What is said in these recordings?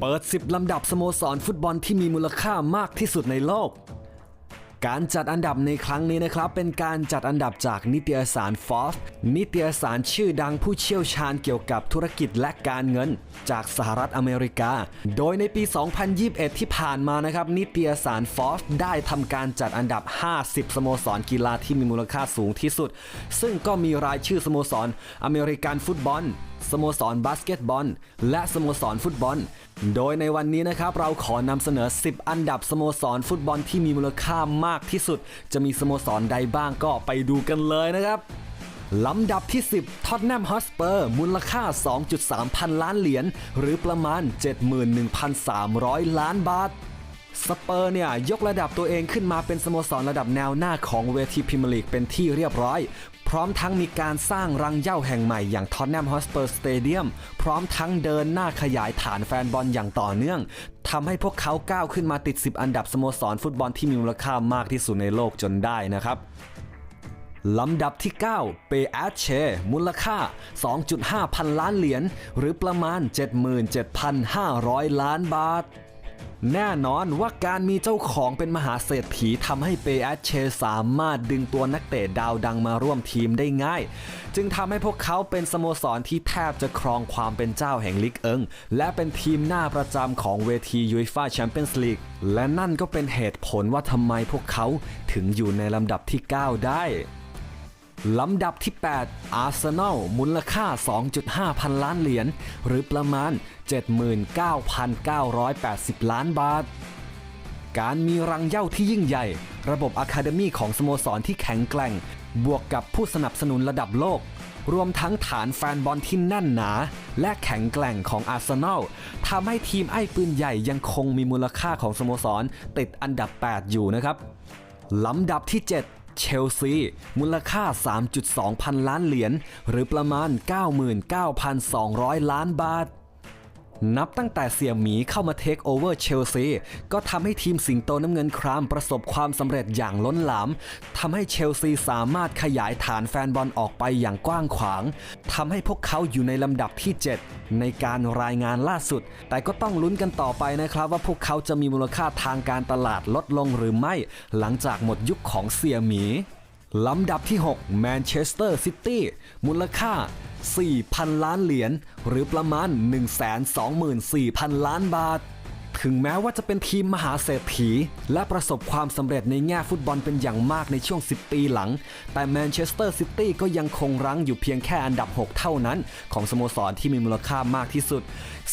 เปิด 10 ลำดับสโมสรฟุตบอลที่มีมูลค่ามากที่สุดในโลก การจัดอันดับในครั้งนี้นะครับ เป็นการจัดอันดับจากนิตยสารฟอสนิตยสารชื่อดังผู้เชี่ยวชาญเกี่ยวกับธุรกิจและการเงิน จากสหรัฐอเมริกา โดยในปี 2021 ที่ผ่านมานะครับ นิตยสารฟอสได้ทำการจัดอันดับ 50 สโมสรกีฬาที่มีมูลค่าสูงที่สุด ซึ่งก็มีรายชื่อสโมสรอเมริกันฟุตบอลสโมสรบาสเกตบอล และสโมสรฟุตบอล โดยในวันนี้นะครับเราขอนำเสนอ 10 อันดับสโมสรฟุตบอลที่มีมูลค่ามากที่สุด จะมีสโมสรใดบ้างก็ไปดูกันเลยนะครับลำดับที่ 10 ท็อตแนมฮอสเปอร์ มูลค่า 2.3 พันล้านเหรียญหรือประมาณ 71,300 ล้านบาท สเปอร์เนี่ยยกระดับตัวเองขึ้นมาเป็นสโมสรระดับแนวหน้าของเวทีพรีเมียร์ลีกเป็นที่เรียบร้อย พร้อมทั้งมีการสร้างรังเย้าแห่งใหม่อย่างท็อตแนมฮอสเปอร์สเตเดียมพร้อมทั้งเดินหน้าขยายฐานแฟนบอลอย่างต่อเนื่องทำให้พวกเขาก้าวขึ้นมาติด 10 อันดับสโมสรฟุตบอลที่มีมูลค่ามากที่สุดในโลกจนได้นะครับลำดับที่ 9 เปแอชเช มูลค่า 2.5 พันล้านเหรียญหรือประมาณ 77,500 ล้านบาท แน่นอนว่าการมีเจ้าของเป็นมหาเศรษฐีทำให้เปแอชเชสามารถดึงตัวนักเตะดาวดังมาร่วมทีมได้ง่าย จึงทำให้พวกเขาเป็นสโมสรที่แทบจะครองความเป็นเจ้าแห่งลีกเอิง และเป็นทีมหน้าประจำของเวทียูฟ่าแชมเปี้ยนส์ลีกและนั่นก็เป็นเหตุผลว่าทำไมพวกเขาถึงอยู่ในลำดับที่ 9 ได้ ลำดับที่ 8 อาร์เซนอลมูลค่า 2.5 พันล้านเหรียญหรือประมาณ 79,980 ล้านบาท การมีรังเย้าที่ยิ่งใหญ่ ระบบอะคาเดมีของสโมสรที่แข็งแกร่ง บวกกับผู้สนับสนุนระดับโลก รวมทั้งฐานแฟนบอลที่แน่นหนา และแข็งแกร่งของอาร์เซนอลทำให้ทีมไอ้ปืนใหญ่ยังคงมีมูลค่าของสโมสรติดอันดับ 8 อยู่นะครับลำดับที่ 7 เชลซี มูลค่า 3.2 พันล้านเหรียญหรือประมาณ 99,200 ล้านบาท นับตั้งแต่เสี่ยหมีเข้ามาเทคโอเวอร์เชลซีก็ทำให้ทีมสิงโตน้ำเงินครามประสบความสำเร็จอย่างล้นหลามทำให้เชลซีสามารถขยายฐานแฟนบอลออกไปอย่างกว้างขวางทำให้พวกเขาอยู่ในลำดับที่ 7 ในการรายงานล่าสุด แต่ก็ต้องลุ้นกันต่อไปนะครับ ว่าพวกเขาจะมีมูลค่าทางการตลาดลดลงหรือไม่ หลังจากหมดยุคของเสี่ยหมี ลำดับที่ 6 แมนเชสเตอร์ซิตี้มูลค่า 4,000 ล้านเหรียญหรือประมาณ 124,000 ล้านบาท ถึงแม้ว่าจะเป็นทีมมหาเศรษฐี และประสบความสำเร็จในแง่ฟุตบอลเป็นอย่างมากในช่วง 10 ปีหลัง แต่แมนเชสเตอร์ซิตี้ก็ยังคงรั้งอยู่เพียงแค่อันดับ 6 เท่านั้น ของสโมสรที่มีมูลค่ามากที่สุด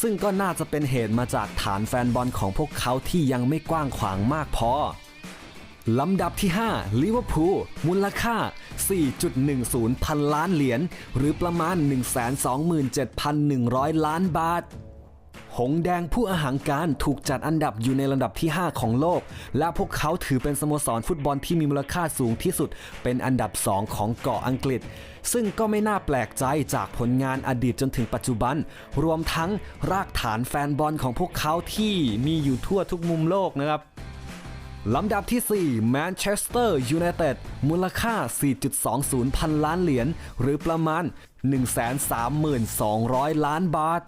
ซึ่งก็น่าจะเป็นเหตุมาจากฐานแฟนบอลของพวกเขาที่ยังไม่กว้างขวางมากพอ ลำดับที่5ลิเวอร์พูลมูลค่า 4.10 พันล้านเหรียญหรือประมาณ 127,100 ล้านบาท หงแดงผู้อาหารการถูกจัดอันดับอยู่ในลำดับที่ 5 ของโลก และพวกเขาถือเป็นสโมสรฟุตบอลที่มีมูลค่าสูงที่สุด เป็นอันดับ 2 ของเกาะอังกฤษ ซึ่งก็ไม่น่าแปลกใจจากผลงานอดีตจนถึงปัจจุบัน รวมทั้งรากฐานแฟนบอลของพวกเขาที่มีอยู่ทั่วทุกมุมโลกนะครับ ลำดับที่ 4 แมนเชสเตอร์ยูไนเต็ดมูลค่า 4.20 พันล้านเหรียญหรือประมาณ 132,000 ล้านบาท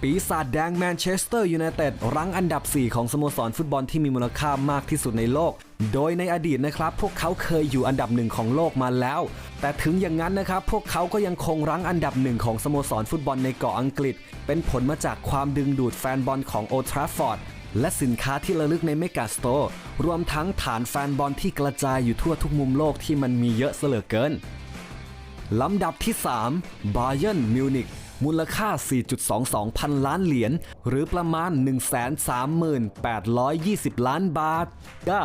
ปีศาจแดงแมนเชสเตอร์ยูไนเต็ดรั้งอันดับ 4 ของสโมสรฟุตบอลที่มีมูลค่ามากที่สุดในโลก โดยในอดีตนะครับ พวกเขาเคยอยู่อันดับหนึ่งของโลกมาแล้ว แต่ถึงอย่างนั้นนะครับ พวกเขาก็ยังคงรั้งอันดับหนึ่งของสโมสรฟุตบอลในเกาะอังกฤษ เป็นผลมาจากความดึงดูดแฟนบอลของโอทราฟอร์ด และสินค้าที่ระลึกในเมกาสโตร์รวมทั้งฐานแฟนบอลที่กระจายอยู่ทั่วทุกมุมโลกที่มันมีเยอะเสลือเกินลำดับที่3 b a y e r n Munich มูลค่า 4.22 พันล้านเหรียญ หรือประมาณ 138,20 ล้านบาท ก็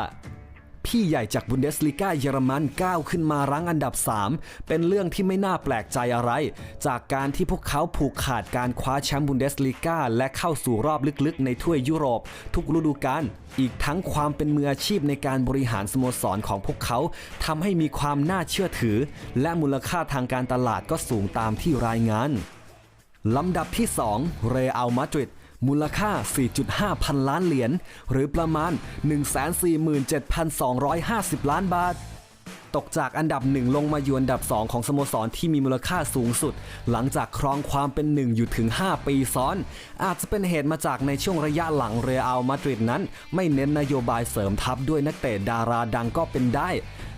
พี่ใหญ่จากบุนเดสลีกาเยอรมันก้าวขึ้นมารั้งอันดับ 3 เป็นเรื่องที่ไม่น่าแปลกใจอะไร จากการที่พวกเขาผูกขาดการคว้าแชมป์บุนเดสลีกาและเข้าสู่รอบลึกๆ ในถ้วยยุโรป ทุกฤดูกาลอีกทั้งความเป็นมืออาชีพในการบริหารสโมสรของพวกเขาทำให้มีความน่าเชื่อถือ และมูลค่าทางการตลาดก็สูงตามที่รายงานลำดับที่ 2 เรอัลมาดริด มูลค่า 4.5 พันล้านเหรียญ หรือประมาณ 147,250 ล้านบาท ตกจากอันดับหนึ่งลงมาอยู่อันดับ 2 ของสโมสรที่มีมูลค่าสูงสุด หลังจากครองความเป็นหนึ่งอยู่ถึง 5 ปีซ้อน อาจจะเป็นเหตุมาจากในช่วงระยะหลังเรอัลมาดริดนั้น ไม่เน้นนโยบายเสริมทัพด้วยนักเตะดาราดังก็เป็นได้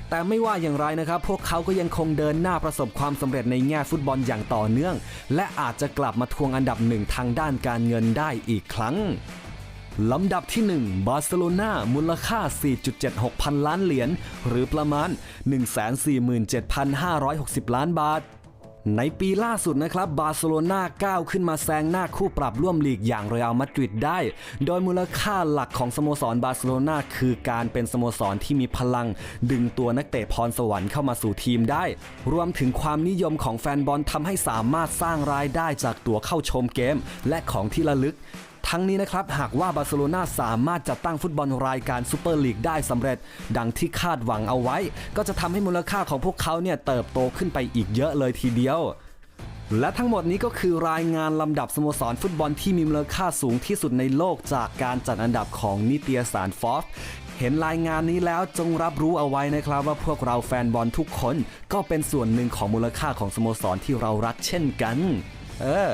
แต่ไม่ว่าอย่างไรนะครับ พวกเขาก็ยังคงเดินหน้าประสบความสำเร็จในแง่ฟุตบอลอย่างต่อเนื่อง และอาจจะกลับมาทวงอันดับหนึ่งทางด้านการเงินได้อีกครั้งลำดับที่ 1 บาร์เซโลนามูลค่า 4.76 พันล้านเหรียญหรือประมาณ 147,560 ล้านบาท ในปีล่าสุดนะครับบาร์เซโลนาก้าวขึ้นมาแซงหน้าคู่ปรับร่วมลีกอย่างเรอัลมาดริดได้ โดยมูลค่าหลักของสโมสรบาร์เซโลนาคือการเป็นสโมสรที่มีพลัง ดึงตัวนักเตะพรสวรรค์เข้ามาสู่ทีมได้ รวมถึงความนิยมของแฟนบอลทำให้สามารถสร้างรายได้จากตั๋วเข้าชมเกม และของที่ระลึก ทั้งนี้นะครับหากว่าบาร์เซโลนาสามารถจัดตั้งฟุตบอลรายการซูเปอร์ลีกได้สำเร็จ ดังที่คาดหวังเอาไว้ ก็จะทำให้มูลค่าของพวกเขาเนี่ยเติบโตขึ้นไปอีกเยอะเลยทีเดียวและทั้งหมดนี้ก็คือรายงานลำดับสโมสรฟุตบอลที่มีมูลค่าสูงที่สุดในโลกจากการจัดอันดับของนิตยสารฟอสเห็นรายงานนี้แล้วจงรับรู้เอาไว้นะครับว่าพวกเราแฟนบอลทุกคนก็เป็นส่วนหนึ่งของมูลค่าของสโมสรที่เรารักเช่นกัน เออ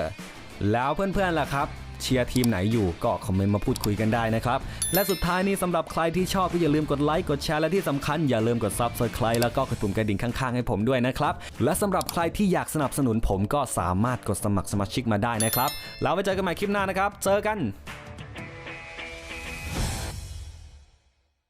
แล้วเพื่อนๆล่ะครับ เชียร์ทีมไหนอยู่ก็คอมเมนต์มาพูดคุยกันได้นะครับ และสุดท้ายนี้สำหรับใครที่ชอบก็อย่าลืมกดไลค์กดแชร์และที่สำคัญอย่าลืมกดซับสไครต์แล้วก็กดปุ่มกระดิ่งข้างๆให้ผมด้วยนะครับ และสำหรับใครที่อยากสนับสนุนผมก็สามารถกดสมัครสมาชิกมาได้นะครับแล้วไว้เจอกันใหม่คลิปหน้านะครับ เจอกัน